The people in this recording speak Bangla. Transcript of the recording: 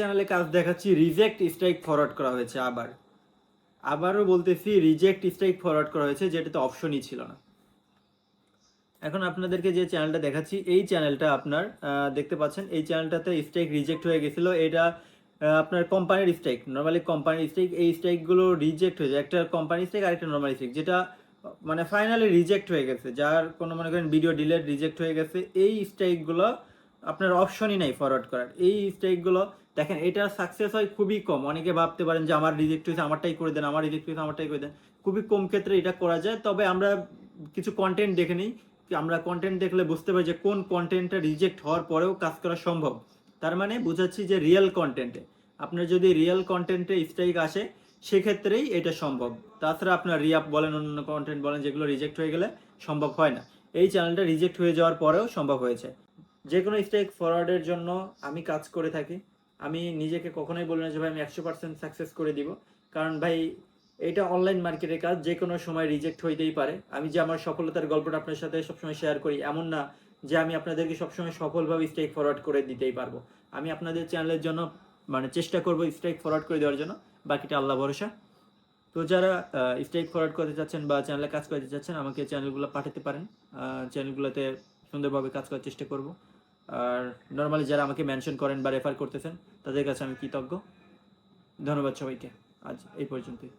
চ্যানেলে কাজ দেখাচ্ছি রিজেক্ট স্ট্রাইক ফরওয়ার্ড করা হয়েছে আবার। আবারও বলতেছি রিজেক্ট স্ট্রাইক ফরওয়ার্ড করা হয়েছে, যেটাতে অপশনই ছিল না। এখন আপনাদেরকে যে চ্যানেলটা দেখাচ্ছি, এই চ্যানেলটা আপনার দেখতে পাচ্ছেন, এই চ্যানেলটাতে স্ট্রাইক রিজেক্ট হয়ে গেছিল। এটা আপনার কোম্পানির স্ট্রাইক নর্মালি কোম্পানির স্ট্রাইক এই স্ট্রাইকগুলো রিজেক্ট হয়ে যায়। একটা কোম্পানি স্ট্রাইক আর একটা নর্মাল স্ট্রাইক যেটা মানে ফাইনালি রিজেক্ট হয়ে গেছে। যার কোনো মনে করেন ভিডিও ডিলেট রিজেক্ট হয়ে গেছে। এই স্ট্রাইকগুলো আপনার অপশনই নাই ফরওয়ার্ড করার। এই স্ট্রাইকগুলো দেখেন এটা সাকসেস হয় খুবই কম। অনেকে ভাবতে পারেন যে আমার রিজেক্ট হয়েছে, আমারটাই করে দেন, আমার রিজেক্ট হয়েছে, আমারটাই করে দেন। খুবই কম ক্ষেত্রে এটা করা যায়। তবে আমরা কিছু কন্টেন্ট দেখে নিই। আমরা কন্টেন্ট দেখলে বুঝতে পারি যে কোন কন্টেন্টটা রিজেক্ট হওয়ার পরেও কাজ করা সম্ভব। তার মানে বোঝাচ্ছি যে রিয়েল কন্টেন্টে আপনার যদি রিয়েল কন্টেন্টে স্ট্রাইক আসে, সেক্ষেত্রেই এটা সম্ভব। তাছাড়া আপনার রিয়াপ বলেন অন্য কন্টেন্ট বলেন, যেগুলো রিজেক্ট হয়ে গেলে সম্ভব হয় না। এই চ্যানেলটা রিজেক্ট হয়ে যাওয়ার পরেও সম্ভব হয়েছে। যে কোনো স্ট্রাইক ফরওয়ার্ডের জন্য আমি কাজ করে থাকি। আমি নিজেকে কখনোই বলি না যে ভাই আমি একশো পার্সেন্ট সাকসেস করে দিব। কারণ ভাই এটা অনলাইন মার্কেটের কাজ, যে কোনো সময় রিজেক্ট হইতেই পারে। আমি যে আমার সফলতার গল্পটা আপনার সাথে সবসময় শেয়ার করি, এমন না যে আমি আপনাদেরকে সবসময় সফলভাবে স্ট্রাইক ফরওয়ার্ড করে দিতেই পারব। আমি আপনাদের চ্যানেলের জন্য মানে চেষ্টা করব স্ট্রাইক ফরওয়ার্ড করে দেওয়ার জন্য। বাকিটা আল্লাহ ভরসা। তো যারা স্ট্রাইক ফরওয়ার্ড করতে চাচ্ছেন বা চ্যানেলে কাজ করতে চাচ্ছেন, আমাকে চ্যানেলগুলো পাঠাতে পারেন। চ্যানেলগুলোতে সুন্দরভাবে কাজ করার চেষ্টা করব। আর নর্মালি যারা আমাকে মেনশন করেন বা রেফার করতেছেন, তাদের কাছে আমি কৃতজ্ঞ। ধন্যবাদ সবাইকে। আজ এই পর্যন্তই।